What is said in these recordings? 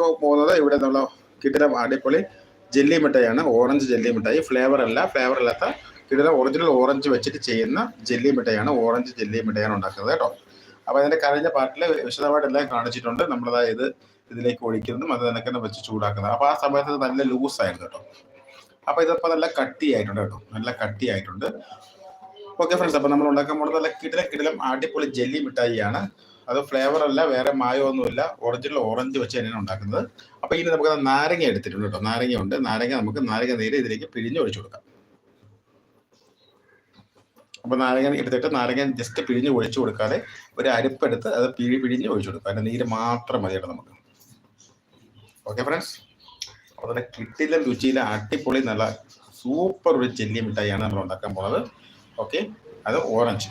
പോകുന്നത് ഇവിടെ നിന്നുള്ള കിടിലം അടിപൊളി ജെല്ലി മിഠായിയാണ് ഓറഞ്ച് ജെല്ലി മിഠായി ഫ്ലേവർ അല്ല ഫ്ലേവർ അല്ലാത്ത കിടിലം ഒറിജിനൽ ഓറഞ്ച് വെച്ചിട്ട് ചെയ്യുന്ന ജെല്ലി മിഠായിയാണ് ഓറഞ്ച് ജെല്ലി മിഠായിയാണ് ഉണ്ടാക്കുന്നത് കേട്ടോ. അപ്പോൾ അതിന്റെ കഴിഞ്ഞ പാർട്ടിൽ വിശദമായിട്ട് എല്ലാം കാണിച്ചിട്ടുണ്ട്. നമ്മളതാ ഇത് ഇതിലേക്ക് ഒഴിക്കുന്നതും അത് നിനക്ക് തന്നെ വെച്ച് ചൂടാക്കുന്നത്. അപ്പോൾ ആ സമയത്ത് നല്ല ലൂസ് ആയിരുന്നു കേട്ടോ. അപ്പോൾ ഇതിപ്പോൾ നല്ല കട്ടിയായിട്ടുണ്ട് കേട്ടോ. നല്ല കട്ടിയായിട്ടുണ്ട്. ഓക്കെ ഫ്രണ്ട്സ് അപ്പോൾ നമ്മൾ ഉണ്ടാക്കാൻ പോകുന്നത് നല്ല കിടിലം കിടിലം അടിപൊളി ജെല്ലി മിഠായിയാണ് അത് ഫ്ലേവർ അല്ല വേറെ മായമൊന്നുമില്ല. ഒറിജിനൽ ഓറഞ്ച് വെച്ച് തന്നെയാണ് ഉണ്ടാക്കുന്നത്. അപ്പോൾ ഇനി നമുക്ക് നാരങ്ങ എടുത്തിട്ടുണ്ട് കേട്ടോ നാരങ്ങ ഉണ്ട് നാരങ്ങ നമുക്ക് നാരങ്ങ നീര് ഇതിലേക്ക് പിഴിഞ്ഞ് ഒഴിച്ചു കൊടുക്കാം. അപ്പോൾ നാരങ്ങ എടുത്തിട്ട് നാരങ്ങ ജസ്റ്റ് പിഴിഞ്ഞ് ഒഴിച്ചു കൊടുക്കാതെ ഒരു അരിപ്പെടുത്ത് അത് പിഴി പിഴിഞ്ഞ് ഒഴിച്ചു കൊടുക്കുക അതിന്റെ നീര് മാത്രം മതി കേട്ടോ നമുക്ക്. ഓക്കെ ഫ്രണ്ട്സ് അതുപോലെ കിട്ടില്ല രുചിയിലെ അടിപൊളി നല്ല സൂപ്പർ ഒരു ചെല്ലി മിഠായിയാണ് നമ്മൾ ഉണ്ടാക്കാൻ പോണത്. ഓക്കെ അത് ഓറഞ്ച്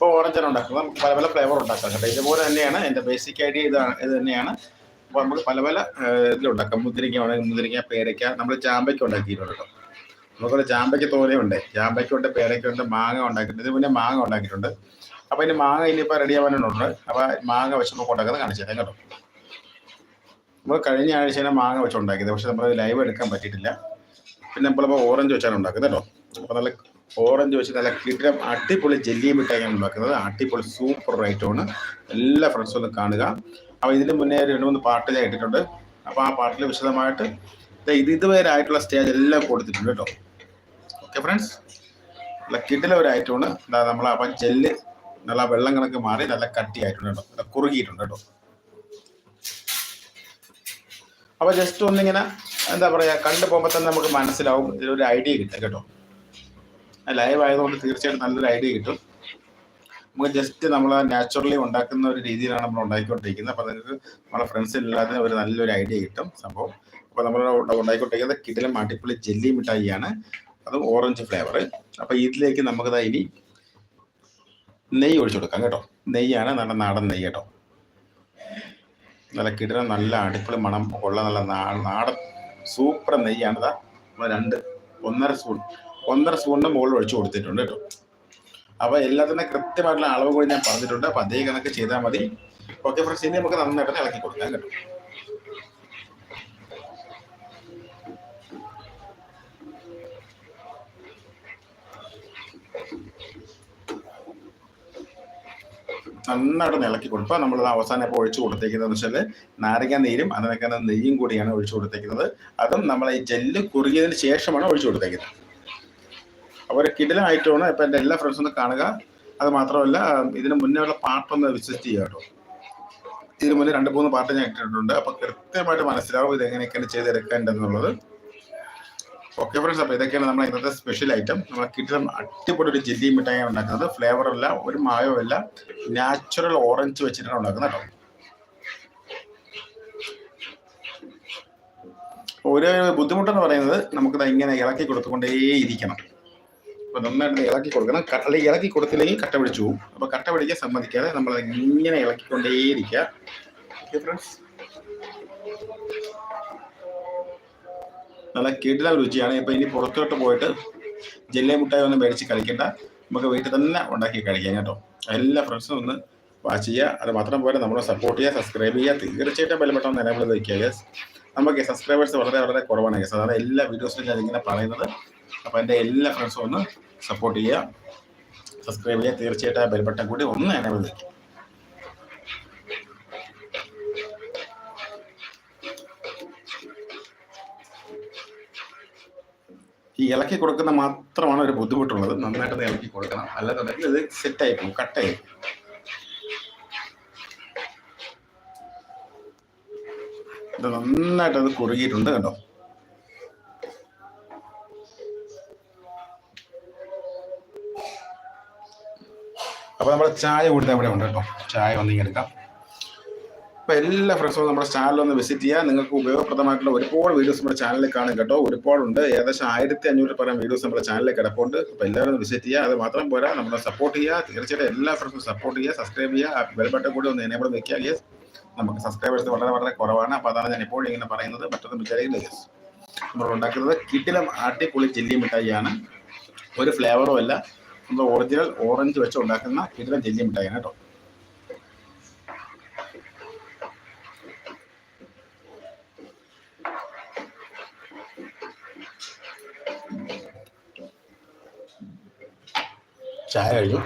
ഇപ്പോൾ ഓറഞ്ചാണ് ഉണ്ടാക്കുന്നത്. നമുക്ക് പല പല ഫ്ലേവർ ഉണ്ടാക്കാം കേട്ടോ. ഇതുപോലെ തന്നെയാണ്. എന്റെ ബേസിക് ഐഡിയ ഇതാണ് ഇത് തന്നെയാണ്. അപ്പോൾ നമുക്ക് പല പല ഇതിലുണ്ടാക്കാം മുന്തിരിക്ക വേണമെങ്കിൽ മുന്തിരിക്ക പേരയ്ക്ക. നമ്മൾ ചാമ്പയ്ക്ക ഉണ്ടാക്കിയിട്ടുണ്ട് കേട്ടോ. നമുക്കൊരു ചാമ്പയ്ക്ക് തോനെയുണ്ട് ചാമ്പയ്ക്കുണ്ട് പേരയ്ക്കുണ്ട് മാങ്ങ ഉണ്ടാക്കിയിട്ടുണ്ട്. ഇത് പിന്നെ മാങ്ങ ഉണ്ടാക്കിയിട്ടുണ്ട്. അപ്പോൾ ഇനി മാങ്ങ ഇനിയിപ്പോൾ റെഡി ആവാനുണ്ട്. അപ്പോൾ മാങ്ങ വെച്ച് നമുക്ക് ഉണ്ടാക്കുന്നത് കാണിച്ചു തരാം കേട്ടോ. നമ്മൾ കഴിഞ്ഞ ആഴ്ചയാണ് മാങ്ങ വെച്ച് ഉണ്ടാക്കിയത്. പക്ഷെ നമ്മൾ ലൈവ് എടുക്കാൻ പറ്റിയിട്ടില്ല. പിന്നെ നമ്മളിപ്പോൾ ഓറഞ്ച് വെച്ചാണ് ഉണ്ടാക്കുന്നത് കേട്ടോ. അപ്പോൾ നല്ല ഓറഞ്ച് വെച്ച് നല്ല കിട്ടം അടിപൊളി ജെല്ലി മിഠായിയാണ് ഉണ്ടാക്കുന്നത്. അടിപൊളി സൂപ്പർ ഐറ്റമാണ് എല്ലാ ഫ്രണ്ട്സും ഒന്ന് കാണുക. അപ്പോൾ ഇതിന് മുന്നേ രണ്ട് മൂന്ന് പാട്ട് ഇട്ടിട്ടുണ്ട്. അപ്പോൾ ആ പാട്ടിൽ വിശദമായിട്ട് ഇത് ഇതുവരെ ആയിട്ടുള്ള സ്റ്റേജ് എല്ലാം കൊടുത്തിട്ടുണ്ട് കേട്ടോ. ഓക്കെ ഫ്രണ്ട്സ് നല്ല കിടില ഒരു ഐറ്റമാണ് നമ്മൾ അപ്പം ജെല്ല് നല്ല വെള്ളം കണക്ക് മാറി നല്ല കട്ടിയായിട്ടുണ്ട് കേട്ടോ. നല്ല കുറുകിയിട്ടുണ്ട് കേട്ടോ. അപ്പോൾ ജസ്റ്റ് ഒന്നിങ്ങനെ എന്താ പറയുക കണ്ടു പോകുമ്പോൾ തന്നെ നമുക്ക് മനസ്സിലാവും. ഇതിലൊരു ഐഡിയ കിട്ടും കേട്ടോ. ലൈവ് ആയതുകൊണ്ട് തീർച്ചയായിട്ടും നല്ലൊരു ഐഡിയ കിട്ടും. നമുക്ക് ജസ്റ്റ് നമ്മൾ നാച്ചുറലി ഉണ്ടാക്കുന്ന ഒരു രീതിയിലാണ് നമ്മൾ ഉണ്ടാക്കിക്കൊണ്ടിരിക്കുന്നത് അപ്പോൾ നിങ്ങൾക്ക് നമ്മളെ ഫ്രണ്ട്സില്ലാതെ ഒരു നല്ലൊരു ഐഡിയ കിട്ടും സംഭവം. അപ്പോൾ നമ്മൾ ഉണ്ടാക്കിക്കൊണ്ടിരിക്കുന്നത് കിടിലം അടിപൊളി ജെല്ലി മിഠായിയാണ്. അതും ഓറഞ്ച് ഫ്ലേവർ അപ്പോൾ ഇതിലേക്ക് നമുക്ക് ഇനി നെയ്യ് ഒഴിച്ചു കൊടുക്കാം കേട്ടോ. നെയ്യാണ് നല്ല നാടൻ നെയ്യ് കേട്ടോ. നല്ല കിടന നല്ല അടിപൊളി മണം ഉള്ള നല്ല നാടൻ സൂപ്പർ നെയ്യാണ് ഇതാ. നമ്മൾ രണ്ട് ഒന്നര സ്പൂൺ ഒന്നര സ്പൂണിന്റെ മുകളിൽ ഒഴിച്ചു കൊടുത്തിട്ടുണ്ട് കേട്ടോ. അപ്പൊ എല്ലാത്തിനും കൃത്യമായിട്ടുള്ള അളവ് കൂടി ഞാൻ പറഞ്ഞിട്ടുണ്ട്. അപ്പൊ അതേ കണക്ക് ചെയ്താൽ മതി. ഓക്കെ ഫ്രണ്ട്സ് ഇനി നമുക്ക് നന്നായിട്ട് ഇളക്കി കൊടുക്കാം കേട്ടോ. നന്നായിട്ട് ഇളക്കി കൊടുക്കുക. നമ്മൾ അവസാനം ഇപ്പോൾ ഒഴിച്ചു കൊടുത്തേക്കുന്നത് വെച്ചാൽ നാരങ്ങ നീരും അതിനൊക്കെ നെയ്യും കൂടിയാണ് ഒഴിച്ചു കൊടുത്തേക്കുന്നത്. അതും നമ്മൾ ഈ ജെല്ല് കുറുകിയതിന് ശേഷമാണ് ഒഴിച്ചു കൊടുത്തേക്കുന്നത്. അപ്പോൾ കിടിലായിട്ട് വേണം ഇപ്പം എന്റെ എല്ലാ ഫ്രണ്ട്സും ഒന്ന് കാണുക. അത് മാത്രമല്ല ഇതിന് മുന്നേ ഉള്ള പാട്ടൊന്ന് വിസിറ്റ് ചെയ്യുക കേട്ടോ. ഇതിന് മുന്നേ രണ്ട് മൂന്ന് പാട്ട് ഞാൻ ഇട്ടിട്ടുണ്ട്. അപ്പോൾ കൃത്യമായിട്ട് മനസ്സിലാവും ഇത് എങ്ങനെയൊക്കെയാണ് ചെയ്തെടുക്കേണ്ടതെന്നുള്ളത് ഓക്കെ ഫ്രണ്ട്സ് അപ്പോൾ ഇതൊക്കെയാണ് നമ്മുടെ ഇന്നത്തെ സ്പെഷ്യൽ ഐറ്റം നമ്മൾ കിട്ടുന്ന അടിപൊളി ഒരു ജെല്ലി മിഠായി ഉണ്ടാക്കുന്നത്. ഫ്ലേവർ അല്ല ഒരു മായോ അല്ല നാച്ചുറൽ ഓറഞ്ച് വെച്ചിട്ടാണ് ഉണ്ടാക്കുന്നത് കേട്ടോ. ഒരു ബുദ്ധിമുട്ടെന്ന് പറയുന്നത് നമുക്കത് ഇങ്ങനെ ഇളക്കി കൊടുത്തുകൊണ്ടേ ഇരിക്കണം അപ്പൊ നന്നായിട്ട് ഇളക്കി കൊടുക്കണം. അല്ലെങ്കിൽ ഇളക്കി കൊടുത്തില്ലെങ്കിൽ കട്ട പിടിച്ചു പോകും. അപ്പൊ കട്ട പിടിക്കാൻ സമ്മതിക്കാതെ നമ്മൾ ഇങ്ങനെ ഇളക്കിക്കൊണ്ടേയിരിക്കുക. ഫ്രണ്ട്സ് നല്ല കേട്ടില്ല രുചിയാണ്. ഇപ്പൊ ഇനി പുറത്തോട്ട് പോയിട്ട് ജെല്ലേ മുട്ടായി ഒന്നും മേടിച്ച് കളിക്കണ്ട. നമുക്ക് വീട്ടിൽ തന്നെ ഉണ്ടാക്കി കഴിക്കാം കേട്ടോ. എല്ലാ ഫ്രണ്ട്സും ഒന്ന് വാച്ച് ചെയ്യുക. അത് മാത്രം പോലെ നമ്മളെ സപ്പോർട്ട് ചെയ്യുക സബ്സ്ക്രൈബ് ചെയ്യുക. തീർച്ചയായിട്ടും ബലപ്പെട്ടം നിലവിൽ വയ്ക്കുക നമുക്ക് സബ്സ്ക്രൈബേഴ്സ് വളരെ വളരെ കുറവാണ് യെസ് അതാണ് എല്ലാ വീഡിയോസിലും ഞാൻ ഇങ്ങനെ പറയുന്നത്. അപ്പോൾ എന്റെ എല്ലാ ഫ്രണ്ട്സും ഒന്ന് സപ്പോർട്ട് ചെയ്യുക. സബ്സ്ക്രൈബ് ചെയ്യുക. തീർച്ചയായിട്ടും ആ ബെൽബട്ടൺ കൂടി ഒന്ന് എനേബിൾ വയ്ക്കുക ഈ ഇളക്കി കൊടുക്കുന്ന മാത്രമാണ് ഒരു ബുദ്ധിമുട്ടുള്ളത്. നന്നായിട്ട് ഇളക്കി കൊടുക്കണം. അല്ലാന്നുണ്ടെങ്കിൽ ഇത് സെറ്റായി പോകും കട്ടായി. ഇത് നന്നായിട്ട് അത് കുറുകിയിട്ടുണ്ട് കേട്ടോ അപ്പോൾ നമ്മുടെ ചായ കൂടുതൽ ഇവിടെ ഉണ്ട് കേട്ടോ. ചായ ഒന്നിങ്ങനെ എടുക്കാം. അപ്പോൾ എല്ലാ ഫ്രണ്ട്സും നമ്മുടെ ചാനലൊന്ന് വിസിറ്റ് ചെയ്യുക നിങ്ങൾക്ക് ഉപയോഗപ്രദമായിട്ടുള്ള ഒരുപാട് വീഡിയോസ് നമ്മുടെ ചാനലിൽ കാണും കേട്ടോ. ഒരുപാടുണ്ട്. ഏകദേശം ആയിരത്തി അഞ്ഞൂറ് പരം വീഡിയോസ് നമ്മുടെ ചാനലിൽ കിടപ്പുണ്ട്. അപ്പോൾ എല്ലാവരും ഒന്ന് വിസിറ്റ് ചെയ്യുക അത് മാത്രം പോരാ. നമ്മളെ സപ്പോർട്ട് ചെയ്യുക തീർച്ചയായിട്ടും എല്ലാ ഫ്രണ്ട്സും സപ്പോർട്ട് ചെയ്യുക സബ്സ്ക്രൈബ് ചെയ്യുക ബെൽബട്ടൺ കൂടി ഒന്ന് എനേബിൾ വെക്കുക യെസ് നമുക്ക് സബ്സ്ക്രൈബേഴ്സ് വളരെ വളരെ കുറവാണ്. അപ്പോൾ അതാണ് ഞാൻ എപ്പോഴും ഇങ്ങനെ പറയുന്നത്. മറ്റൊന്നും വിചാരിക്കില്ല യെസ് നമ്മൾ ഉണ്ടാക്കുന്നത് കിട്ടിലും അടിപൊളി ചില്ലി മിഠായിയാണ്. ഒരു ഫ്ലേവറും അല്ല. നമ്മൾ ഒറിജിനൽ ഓറഞ്ച് വെച്ച് ഉണ്ടാക്കുന്ന കിടിലൻ ജെല്ലി മിഠായി കേട്ടോ. ചായ കഴിഞ്ഞു.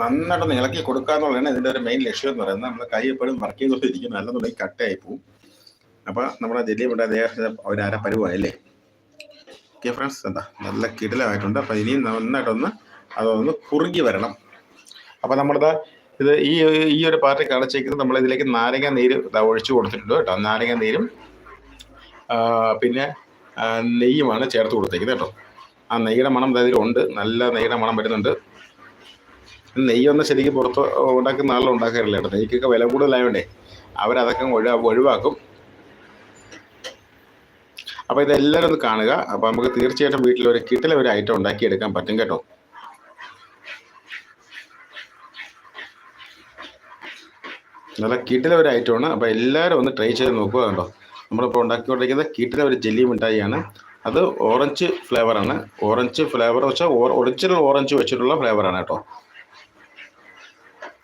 നന്നായിട്ട് ഇളക്കി കൊടുക്കുക എന്നുള്ളതാണ് ഇതിന്റെ ഒരു മെയിൻ ലക്ഷ്യം എന്ന് പറയുന്നത്. നമ്മൾ കൈ എപ്പോഴും വർക്ക് ചെയ്തുകൊണ്ടിരിക്കുന്നു. അല്ലെന്നുണ്ടെങ്കിൽ കട്ടയായി പോവും. അപ്പൊ നമ്മുടെ ജെല്ലി ഇവിടെ അദ്ദേഹം അവരാരെ പരിവായല്ലേ ഓക്കെ ഫ്രണ്ട്സ് എന്താ? നല്ല കിടിലമായിട്ടുണ്ട്. അപ്പൊ ഇനിയും നന്നായിട്ടൊന്ന് അതൊന്ന് കുറുകി വരണം. അപ്പൊ നമ്മളിത് ഇത് ഈ ഈ ഒരു പാർട്ടി കാണിച്ചേക്കുന്നത് നമ്മൾ ഇതിലേക്ക് നാരങ്ങ നീര് ഒഴിച്ചു കൊടുത്തിട്ടുണ്ട് കേട്ടോ. നാരങ്ങ നീരും പിന്നെ നെയ്യുമാണ് ചേർത്ത് കൊടുത്തേക്കുന്നത് കേട്ടോ. ആ നെയ്യുടെ മണം ഉണ്ട് നല്ല നെയ്യുടെ മണം വരുന്നുണ്ട്. നെയ്യൊന്നും ശരിക്കും പുറത്ത് ഉണ്ടാക്കുന്ന ആളും ഉണ്ടാക്കാറില്ല കേട്ടോ. നെയ്ക്കൊക്കെ വില കൂടുതലായോണ്ടേ അവരതൊക്കെ ഒഴിവാ ഒഴിവാക്കും. അപ്പൊ ഇതെല്ലാവരും ഒന്ന് കാണുക. അപ്പോൾ നമുക്ക് തീർച്ചയായിട്ടും വീട്ടിൽ ഒരു കിട്ടിലെ ഒരു ഐറ്റം ഉണ്ടാക്കിയെടുക്കാൻ പറ്റും കേട്ടോ. നല്ല കിട്ടിലെ ഒരു ഐറ്റമാണ് അപ്പോൾ എല്ലാവരും ഒന്ന് ട്രൈ ചെയ്ത് നോക്കുക കേട്ടോ. നമ്മളിപ്പോൾ ഉണ്ടാക്കിക്കൊണ്ടിരിക്കുന്നത് കിട്ടിലെ ഒരു ജെല്ലി മിഠായിയാണ്. അത് ഓറഞ്ച് ഫ്ലേവറാണ് ഓറഞ്ച് ഫ്ലേവർ വെച്ചാൽ ഒറിജിനൽ ഓറഞ്ച് വെച്ചിട്ടുള്ള ഫ്ലേവറാണ് കേട്ടോ.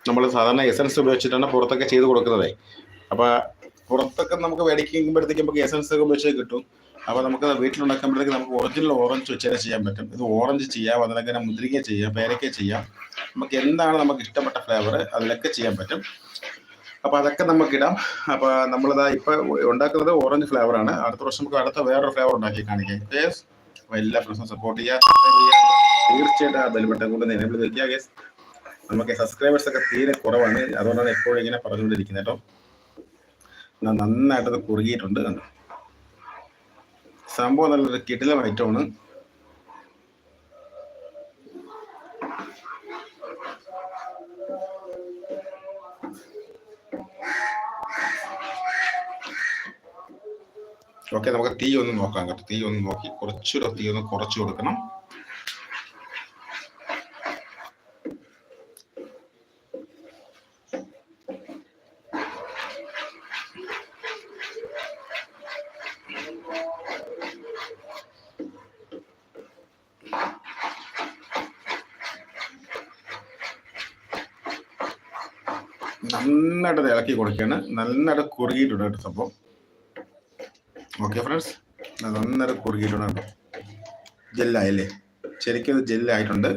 നമ്മൾ സാധാരണ എസൻസ് ഉപയോഗിച്ചിട്ടാണ് പുറത്തൊക്കെ ചെയ്ത് കൊടുക്കുന്നത്. അപ്പോൾ പുറത്തൊക്കെ നമുക്ക് മേടിക്കുമ്പോഴത്തേക്ക് നമുക്ക് എസൻസ് ഒക്കെ ഉപയോഗിച്ച് കിട്ടും. അപ്പോൾ നമുക്ക് വീട്ടിലുണ്ടാക്കുമ്പോഴത്തേക്ക് നമുക്ക് ഒറിജിനൽ ഓറഞ്ച് വെച്ചാൽ ചെയ്യാൻ പറ്റും. ഇത് ഓറഞ്ച് ചെയ്യാം അതിനൊക്കെ തന്നെ മുന്തിരിക്ക ചെയ്യാം പേരക്ക ചെയ്യാം. നമുക്ക് എന്താണ് നമുക്ക് ഇഷ്ടപ്പെട്ട ഫ്ലേവർ അതിലൊക്കെ ചെയ്യാൻ പറ്റും. അപ്പോൾ അതൊക്കെ നമുക്ക് ഇടാം. അപ്പോൾ നമ്മളിതാ ഇപ്പോൾ ഉണ്ടാക്കുന്നത് ഓറഞ്ച് ഫ്ലേവറാണ് അടുത്ത വർഷം നമുക്ക് അടുത്ത വേറൊരു ഫ്ലേവർ ഉണ്ടാക്കി കാണിക്കാം. എല്ലാ ഫ്രണ്ട്സും സപ്പോർട്ട് ചെയ്യുക. തീർച്ചയായിട്ടും ആ ബെൽബട്ടൺ കൊണ്ട് എനേബിൾ വെക്കുക യെസ് നമുക്ക് സബ്സ്ക്രൈബേഴ്സ് ഒക്കെ തീരെ കുറവാണ്. അതുകൊണ്ടാണ് എപ്പോഴും ഇങ്ങനെ പറഞ്ഞുകൊണ്ടിരിക്കുന്നത് കേട്ടോ. നന്നായിട്ടത് കുറുകിയിട്ടുണ്ട് കണ്ടോ. സംഭവം നല്ലൊരു കിടിലം ഐറ്റമാണ് ഓക്കെ നമുക്ക് തീ ഒന്ന് നോക്കാം കേട്ടോ. തീ ഒന്ന് നോക്കി. കുറച്ചുകൂടെ തീ ഒന്ന് കുറച്ച് കൊടുക്കണം. നന്നായിട്ട് ഇളക്കി കൊടുക്കുകയാണ്. നന്നായിട്ട് കുറുകിയിട്ടുണ്ട് കേട്ടോ സംഭവം. ഓക്കെ ഫ്രണ്ട്സ് നന്നായിട്ട് കുറുകിയിട്ടുണ്ട് കേട്ടോ. ജെല്ലായല്ലേ ശരിക്കും ഇത് ജെല്ലായിട്ടുണ്ട്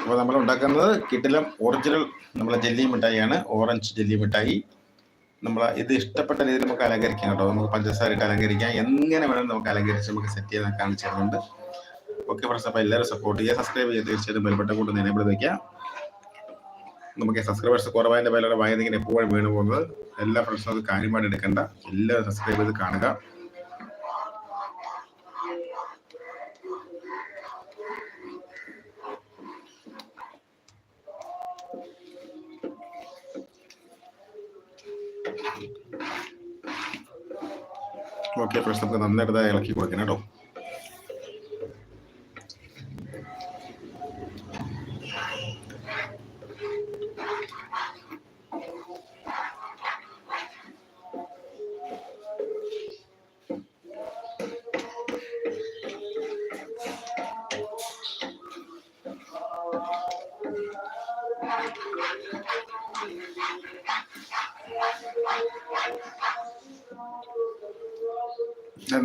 അപ്പോൾ നമ്മൾ ഉണ്ടാക്കുന്നത് കിട്ടിലം ഒറിജിനൽ നമ്മളെ ജെല്ലി മിഠായിയാണ്. ഓറഞ്ച് ജെല്ലി മിഠായി. നമ്മൾ ഇത് ഇഷ്ടപ്പെട്ട രീതിയിൽ നമുക്ക് അലങ്കരിക്കാം കേട്ടോ. നമുക്ക് പഞ്ചസാര ഇട്ട് അലങ്കരിക്കാം. എങ്ങനെ വേണം നമുക്ക് അലങ്കരിച്ച് നമുക്ക് സെറ്റ് ചെയ്യാൻ കാണിച്ചു തരുന്നുണ്ട്. ഓക്കെ ഫ്രണ്ട്സ് അപ്പോൾ എല്ലാവരും സപ്പോർട്ട് ചെയ്യുക. സബ്സ്ക്രൈബ് ചെയ്യുക. തീർച്ചയായിട്ടും ബെൽബട്ടൺ കൊണ്ട് എനേബിൾ വയ്ക്കുക നമുക്ക് സബ്സ്ക്രൈബേഴ്സ് കുറവായതിന്റെ പേരുടെ വായനങ്ങനെ എപ്പോഴും വീണു പോകുന്നത്. എല്ലാ ഫ്രണ്ട്സും അത് കാര്യമായിട്ട് എടുക്കേണ്ട. എല്ലാവരും സബ്സ്ക്രൈബ് ചെയ്ത് കാണുക. ഓക്കെ പ്രശ്നത്തിന് നന്നായിട്ട് ഇളക്കി കൊടുക്കണം കേട്ടോ.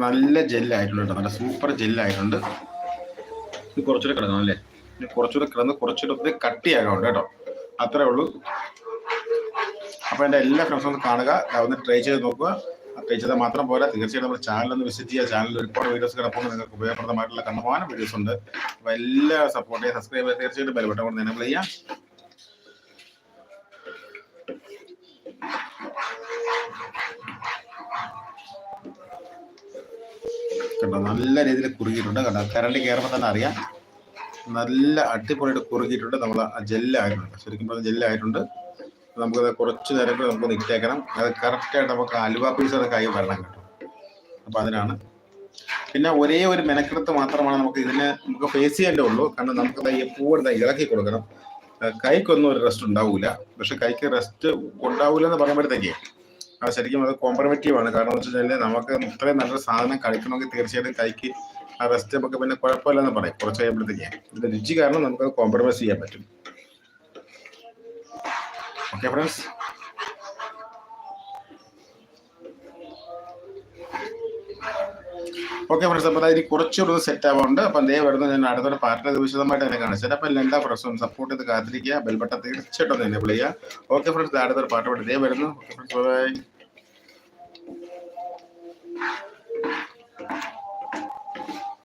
നല്ല ജെല്ലായിട്ടുണ്ട് കേട്ടോ നല്ല സൂപ്പർ ജെല്ലായിട്ടുണ്ട് ഇത് കുറച്ചുകൂടെ കിടക്കണം അല്ലേ? ഇനി കുറച്ചുകൂടെ കിടന്ന് കുറച്ചുകൂടെ കട്ടിയാകാറുണ്ട് കേട്ടോ. അത്രേ ഉള്ളൂ. അപ്പോൾ എന്റെ എല്ലാ ഫ്രണ്ട്സും ഒന്ന് കാണുക. ഒന്ന് ട്രൈ ചെയ്ത് നോക്കുക. ട്രൈ ചെയ്താൽ മാത്രം പോരാ. തീർച്ചയായിട്ടും നമ്മുടെ ചാനൽ ഒന്ന് വിസിറ്റ് ചെയ്യുക. ചാനലിൽ ഒരുപാട് വീഡിയോസ് കിടപ്പുണ്ട്. നിങ്ങൾക്ക് ഉപയോഗപ്രദമായിട്ടുള്ള കണ്ടമാനം വീഡിയോസ് ഉണ്ട്. അപ്പോൾ എല്ലാ സപ്പോർട്ട് ചെയ്യുക സബ്സ്ക്രൈബ് ചെയ്യുക. തീർച്ചയായിട്ടും ബെൽബട്ടം കൊണ്ട് എനേബിൾ ചെയ്യാം കണ്ടോ? നല്ല രീതിയിൽ കുറുകിയിട്ടുണ്ട്. കണ്ടോ? കറണ്ട് കയറുമ്പോൾ തന്നെ അറിയാം. നല്ല അടിപൊളിയായിട്ട് കുറുകിയിട്ടുണ്ട്. നമ്മൾ ആ ജെല്ലായിട്ടുണ്ട്. ശരിക്കും പറഞ്ഞാൽ ജെല്ലായിട്ടുണ്ട്. നമുക്കത് കുറച്ച് നേരം കൂടി നമുക്ക് നിറ്റേക്കണം അത് കറക്റ്റായിട്ട് നമുക്ക് അലുവ പീസ് കൈ വരണം കേട്ടോ. അപ്പം അതിനാണ്. പിന്നെ ഒരേ ഒരു മെനക്കെടുത്ത് മാത്രമാണ് നമുക്ക് ഇതിനെ നമുക്ക് ഫേസ് ചെയ്യേണ്ടേ ഉള്ളൂ. കാരണം നമുക്ക് എപ്പോഴും ഇളക്കി കൊടുക്കണം. കൈക്കൊന്നും ഒരു റെസ്റ്റ് ഉണ്ടാവില്ല പക്ഷെ കൈക്ക് റെസ്റ്റ് ഉണ്ടാവില്ല എന്ന് പറയുമ്പോഴത്തേക്ക് ശരിക്കും അത് കോംപ്രമേറ്റീവ് ആണ്. കാരണം എന്ന് വെച്ചാൽ നമുക്ക് ഇത്രയും നല്ലൊരു സാധനം കഴിക്കണമെങ്കിൽ തീർച്ചയായിട്ടും കൈക്ക് ആ റെസ്റ്റ് നമുക്ക് പിന്നെ കുഴപ്പമില്ലെന്ന് പറയും. കുറച്ച് കഴിയുമ്പോഴത്തേക്ക്. ഇതിന്റെ രുചി കാരണം നമുക്ക് കോംപ്രമൈസ് ചെയ്യാൻ പറ്റും. ഓക്കെ ഫ്രണ്ട്സ് ഓക്കെ ഫ്രണ്ട്സ് അപ്പോൾ അതിന് കുറച്ചുകൂടെ സെറ്റ് ആവാറുണ്ട് അപ്പം ദേ വരുന്നത് ഞാൻ അടുത്തൊരു പാർട്ടിനെ വിശദമായിട്ട് തന്നെ കാണിച്ചത് അപ്പം എല്ലാ പ്രശ്നവും സപ്പോർട്ട് ചെയ്ത് കാത്തിരിക്കുക. ബെൽബട്ടൺ തീർച്ചയായിട്ടും തന്നെ വിളിക്കുക ഓക്കെ ഫ്രണ്ട്സ് അടുത്തൊരു പാട്ട് പാട്ട് ദേ വരുന്നു. Okay friends bye